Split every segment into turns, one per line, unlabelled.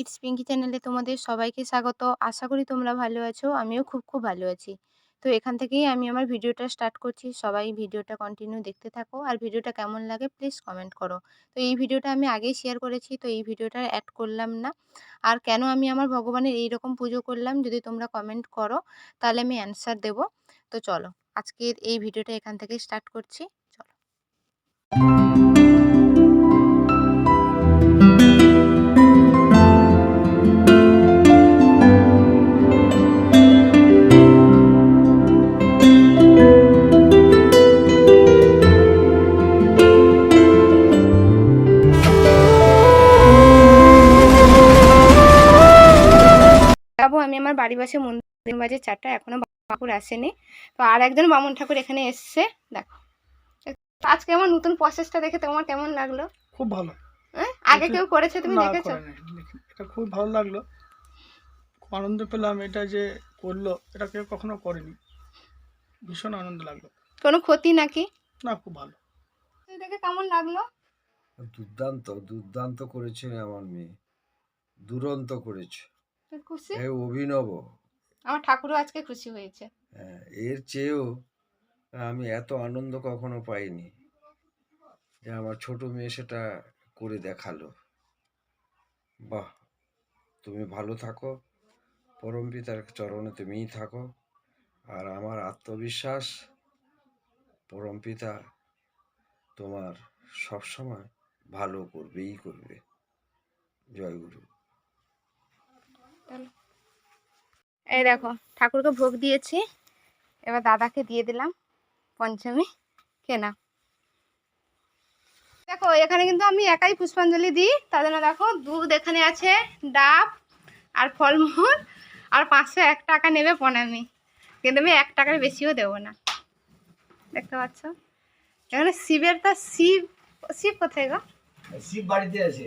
It's Pinki চ্যানেলে তোমাদের সবাইকে স্বাগত। আশা করি তোমরা ভালো আছো। আমিও খুব, খুব ভালো আছি। তো এখান থেকেই আমি আমার ভিডিওটা স্টার্ট করছি। সবাই ভিডিওটা কন্টিনিউ দেখতে থাকো। আর ভিডিওটা কেমন লাগে প্লিজ কমেন্ট করো। তো এই ভিডিওটা আমি আগেই শেয়ার করেছি। তো এই ভিডিওটা অ্যাড করলাম না। আর কেন আমি আমার ভগবানের এইরকম পুজো করলাম যদি তোমরা কমেন্ট করো তাহলে আমি অ্যান্সার দেব। তো চলো আজকের এই ভিডিওটা এখান থেকেই স্টার্ট করছি। পাশে মন্দির বাজে চারটা এখনও ঠাকুর আসেনি। তো আর একজন বামুন ঠাকুর এখানে এসছে দেখো। আজকে আমার নতুন প্রসেসটা দেখে তোমার কেমন লাগল?
খুব ভালো।
হ্যাঁ? আগে
এটা-
কেউ করেছে তুমি দেখেছ?
এটা খুব ভালো লাগল। খুব আনন্দ পেলাম এটা যে করল এটা কেউ কখনো করেনি। ভীষণ আনন্দ লাগল।
কোনো ক্ষতি নাকি?
না খুব ভালো।
দেখে কেমন লাগল?
দুর্দান্ত দুর্দান্ত করেছে আমার মেয়ে। দুরন্ত করেছে।
খুশি?
এ অভিনব।
আমার ঠাকুরও আজকে খুশি হয়েছে।
হ্যাঁ, এর চেয়েও আমি এত আনন্দ কখনো পাইনি যে আমার ছোট মেয়ে সেটা করে দেখাল। বাহ তুমি ভালো থাকো পরম পিতার চরণে তুমিই থাকো। আর আমার আত্মবিশ্বাস পরম পিতা তোমার সবসময় ভালো করবেই করবে। জয় গুরু।
এই দেখো, ঠাকুরকে ভোগ দিয়েছি। এবার দাদাকে দিয়ে দিলাম পঞ্চমী কেনা। দেখো, এখানে কিন্তু আমি একাই পুষ্পাঞ্জলি দিই। তার জন্য দেখো, দুধ এখানে আছে, ডাব আর ফলমূল। আর পাঁচশো এক টাকা নেবে প্রণামী কিন্তু আমি এক টাকার বেশিও দেবো না। দেখতে পাচ্ছ? এখানে শিবের তো শিব শিব কোথায় গো?
শিব বাড়িতে আছে।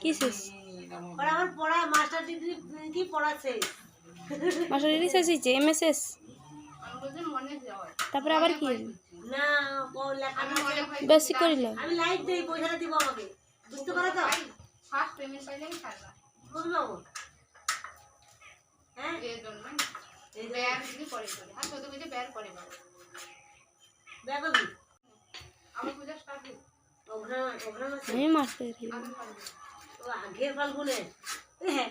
কি? শেষ?
আমার পড়া মাস্টার ডিগ্রি কি পড়াচ্ছে?
মাস্টার ডিগ্রি শেষ হয়েছে এমএসএস তারপরে আবার কি?
না।
বেশি করিল
আমি লাইট দেই পয়সাটা দিব আমাকে। বুঝতে পারো তো? হ্যাঁ? এই যে ব্যাগবি ওখানে ওখানে আছে
আমি মাস্টার ডিগ্রি
ও হ্যাঁ।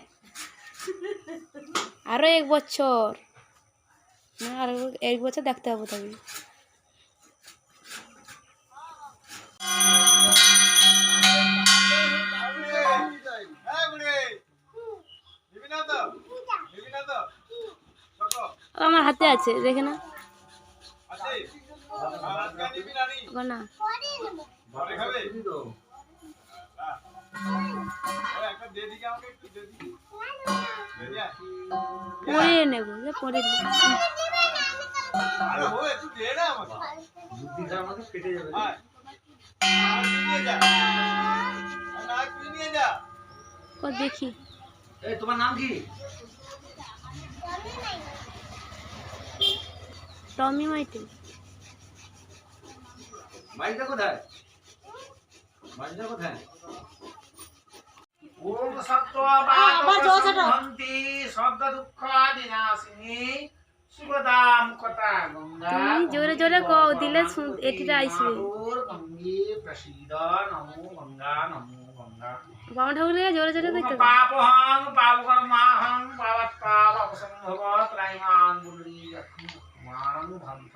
আরও এক বছর। না আরও এক বছর দেখতে হবে তবে। আমার হাতে আছে দেখে না না পরে নেব পরে দেখি।
তোমার নাম কি?
টমি মাইটি
বাড়িটা কোথায়? বাড়িটা কোথায়? ওম
সত্য
বান্তি শব্দ দুঃখ বিনাশিনী শুভদাম কথা গঙ্গা
জোরে জোরে কও দিলে এটিটা
আইছে
পাপহং পাপকর্মাহং পাবৎ পাপ ত্রাইমান ভন্ত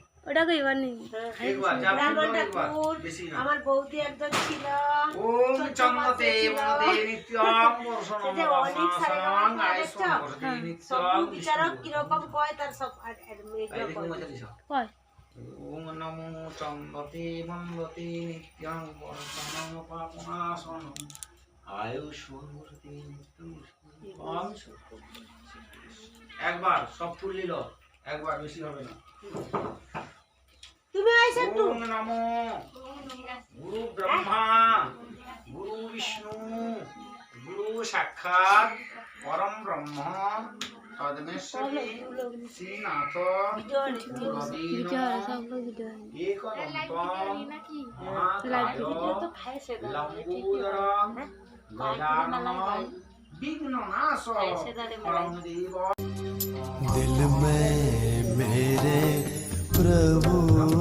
ওটা
এবার নেই।
আমার বৌদি একজন ছিল
হ্যাঁ।
বিচারক কীরকম কয় তার সব কয়?
ওম নমো চন্দতে বন্দতে নিত্যং বর্ষণং একবার সব তুলিল একবার বেশি হবে না।
তুমি আইছো একটু।
ওম নমো। গুরু ব্রহ্মা। গুরু বিষ্ণু। গুরু সাক্ষাৎ। পরম ব্রহ্ম।
দিল মে 的
雾。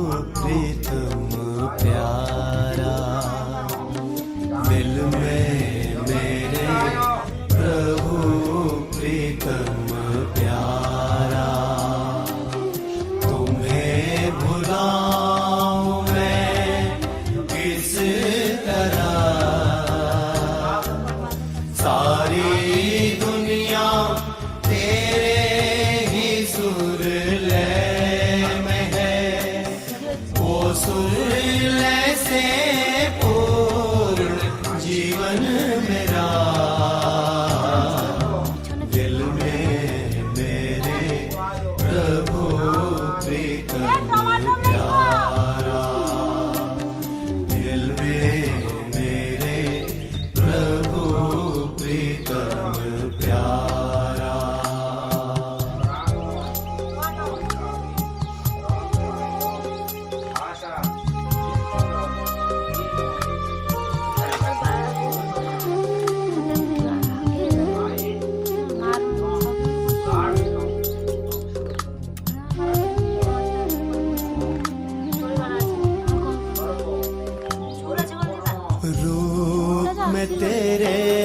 रूप में तेरे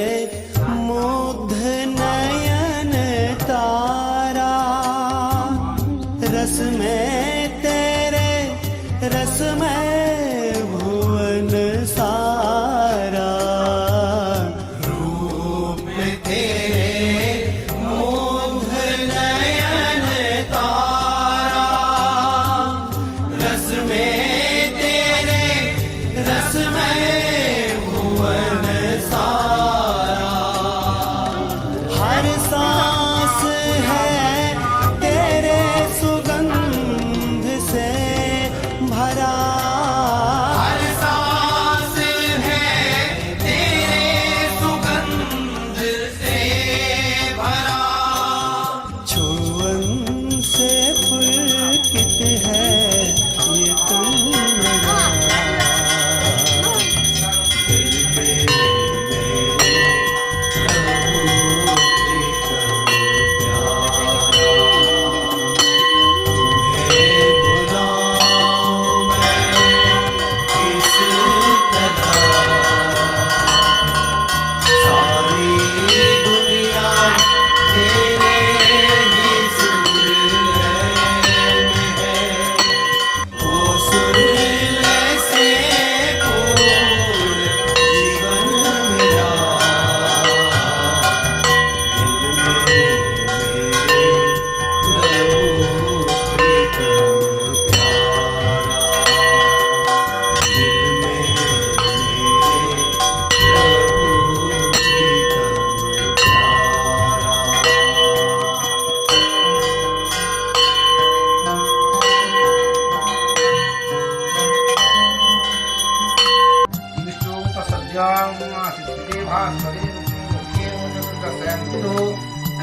这个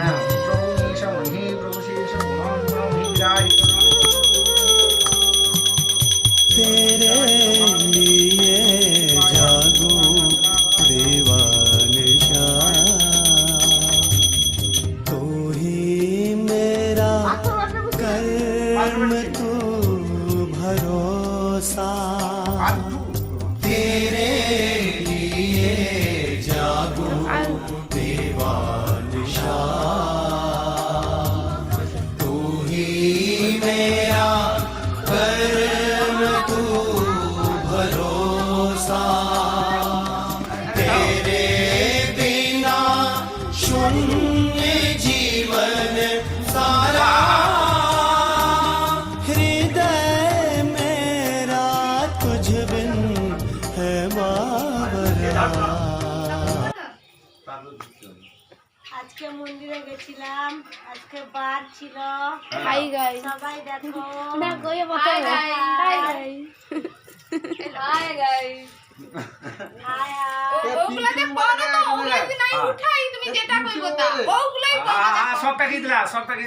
啊。 차 মন্দিরে গেছিলাম আজকে বার ছিল। হাই গাই সবাই দেখো। দেখো
এ হাই
গাই হাই গাই হাই গাই হাই
হাই ওগুলাতে
পড়ো তো
ওগুলাতে নাই উঠাই তুমি যেটা কইবো তা। ওগুলাই
পড়ো
সবটা কি সবটা কি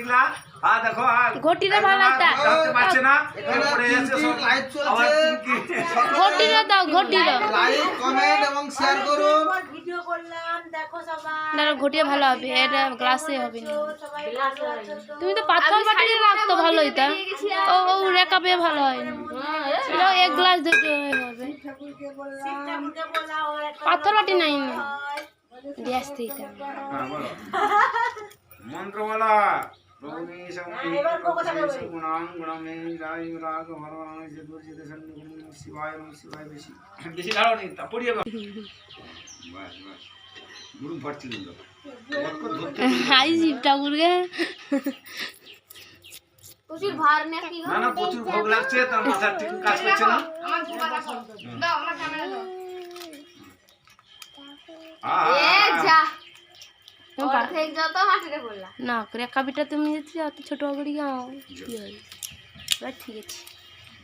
হ্যাঁ দেখো হ্যাঁ।
ঘটিটা ভালো একটা
দেখতে পাচ্ছে না। পড়ে যাচ্ছে সব। আবার কি কি
ঘটিটা দাও ঘটিটা
লাইক কমেন্ট এবং শেয়ার করুন।
ভিডিও করলাম দেখো সবাই।
না ঘটিটা ভালো হবে। এটা গ্লাসে হবে না? তুমি তো পাথর বাটি রাখতো ভালো হইতা ও ও রেকাপে ভালো হয়। না এক গ্লাস দিতে হবে। পাথর বাটি নাই। না দিয়ে আসতে এটা
হ্যাঁ। মন্ত্র বলা প্রভুমি সময়ে
এবার কোকো থাকে বলি।
গুণাং গুণমে রাই রাগ ভরবাং যে দুর্জিত সন্নুগুণ শিবায় নমঃ শিবায় বেশি বেশি ঢালো নি তা পড়িয়ে বাস বাস গুরু ভর্তি দিল
হাই শিব ঠাকুরকে
না না প্রচুর ভোগ লাগছে তার মাথা ঠিক কাজ করছে না আহা,
না রেকাপিটা তুমি যদি অত ছোট করে কি এবার ঠিক আছে।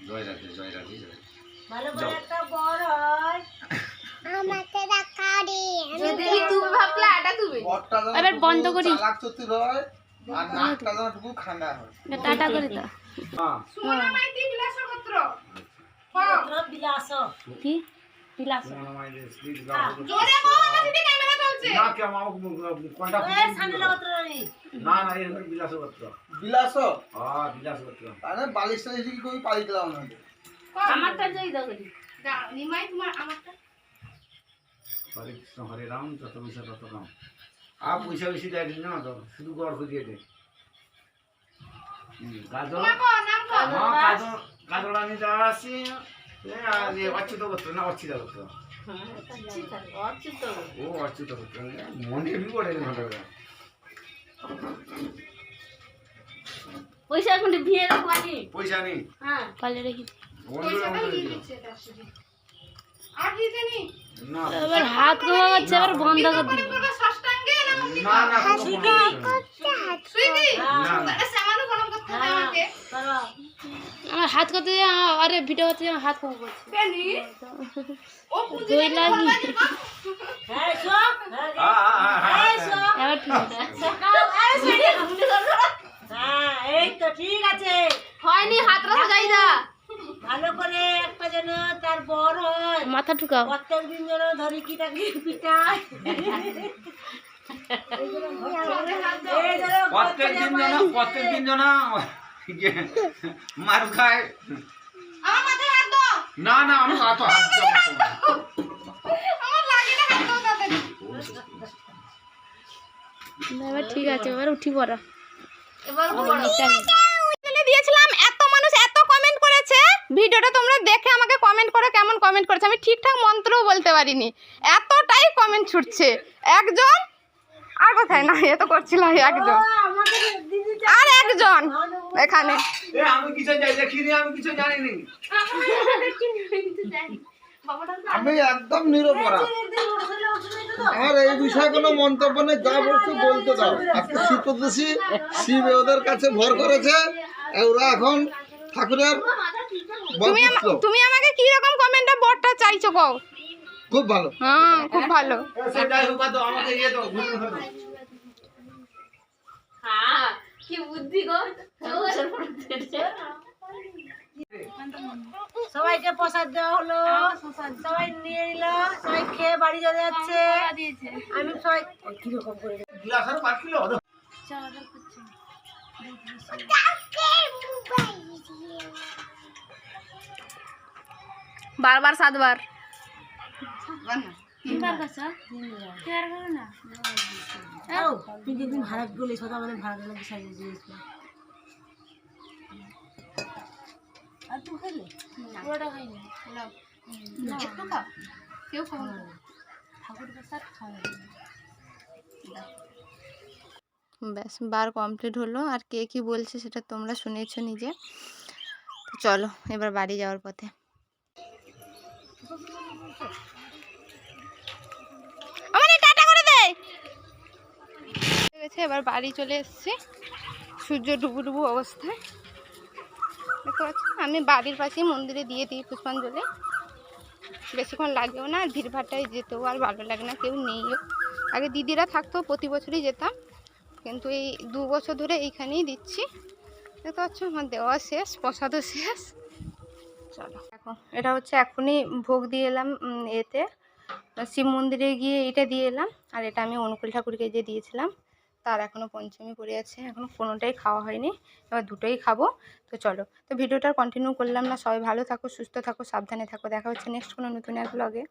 জয় রাধে জয় রাধে জয় রাধে।
ভালো করে একটা বর হয়।
বটটা যেন
এবার বন্ধ করি। টাটা করে দাও।
হ্যাঁ।
পত্র বিলাস
কি বিলাস
মনোমাইদের শ্রী জোরে না কে আমার কোনটা
এ সামনে পত্র নি
না না এর বিলাস পত্র
বিলাস
হ্যাঁ বিলাস পত্র
তাহলে বালিশ টালিশ কি কই পাই দিলাম না
আমারটা যাই দাও করি
হরে কৃষ্ণ হরে রাম যত পয়সা তত রাম আর পয়সা বেশি দেয় না তো শুধু গড় খুঁজিয়ে দে গাজর হ্যাঁ গাজর গাজর আনি যাওয়া আসি অচ্যুত করতো না অচ্ছিতা করতো ও অচ্যুত করতো মনে বি করে ঘণ্টা
পয়সা এখন বিয়ে রাখবানি
পয়সা নেই।
হ্যাঁ। পালে রেখে
বন্ধুরা বন্ধুরা দিও। না।
এবার হাত ঘুমাচ্ছে এবার বন্ধ করে দিল
না। না কোনো নেই। না না
করো
আমার হাত করতে আরে ভিডিও করতে আমার হাত কম করছে। লাগি
হ্যাঁ হ্যাঁ এই হ্যাঁ তো ঠিক আছে।
হয়নি হাতটা সাজাই দা
ভালো করে একটা যেন তার বর হয়।
মাথা ঠুকাও।
প্রত্যেক দিন যেন ধরি কি তাকে পিটায়। যেন
প্রত্যেক দিন যেন প্রত্যেক দিন ইয়ে, মার খায় না না আমি হাত
এবার ঠিক আছে। এবার উঠি পড়া
চ্যানেলে দিয়েছিলাম এত মানুষ এত কমেন্ট করেছে। ভিডিওটা তোমরা দেখে আমাকে কমেন্ট করে কেমন কমেন্ট করেছে। আমি ঠিকঠাক মন্ত্রও বলতে পারিনি। এতটাই কমেন্ট ছুটছে। একজন আর কোথায়? না এত করছিল একজন। আর একজন এখানে।
আমি কিছু দেখিনি আমি কিছু জানিনি।
আমি একদম নিরপরাধ। আমার এই বিষয়ে কোনো মন্তব্য নেই যা বলছো বলতে দাও। আজকে শিব চতুর্দশী শিব ওদের কাছে ভর করেছে ওরা এখন ঠাকুরের
তুমি তুমি আমাকে কি রকম কমেন্টে বটটা চাইছো কও?
খুব ভালো।
হ্যাঁ খুব ভালো।
সেটাই হোক তো আমাকে ইয়ে দাও ঘুরে দাও
সবাইকে প্রসাদ দেওয়া হলো সবাই নিয়ে নিল সবাই খেয়ে বাড়ি চলে যাচ্ছে। আমি সবাই কীরকম করে
বারবার সাতবার।
তিনটে দিন ভাড়া গেলে সোজা আমাদের ভাড়া গেলে বিশাল দিয়েছিল আর তুই খাইলে?
পুরোটা খাইনি
একটু খাও। কেউ খাও না।
ঠাকুর প্রসাদ খাওয়া
ব্যাস বার কমপ্লিট হলো। আর কে কি বলছে সেটা তোমরা শুনেছো নিজে। চলো এবার বাড়ি যাওয়ার পথে। গেছে এবার বাড়ি চলে এসেছি। সূর্য ডুবু ডুবু অবস্থায়। দেখতে পাচ্ছি? আমি বাড়ির পাশেই মন্দিরে দিয়ে দিই পুষ্পাঞ্জলি। বেশিক্ষণ লাগেও না, ভিড়ভাড়টায় যেতেও আর ভালো লাগে না, কেউ নেইও। আগে দিদিরা থাকতো, প্রতি বছরই যেতাম। কিন্তু এই দু বছর ধরে এইখানেই দিচ্ছি। দেখতে পাচ্ছ? আমার দেওয়া শেষ, প্রসাদও শেষ। চলো। এখন এটা হচ্ছে এখনই ভোগ দিয়ে এলাম এতে। শিব মন্দিরে গিয়ে এটা দিয়ে এলাম, আর এটা আমি অনুকূল ঠাকুরকে যে দিয়েছিলাম। তার এখনও পঞ্চমী পড়ে আছে এখনও কোনোটাই খাওয়া হয়নি, এবার দুটোই খাব। তো চলো, তো ভিডিওটা কন্টিনিউ করলাম না। সবাই ভালো থাকো, সুস্থ থাকো, সাবধানে থাকো। দেখা হচ্ছে নেক্সট কোনো নতুন এক ব্লগে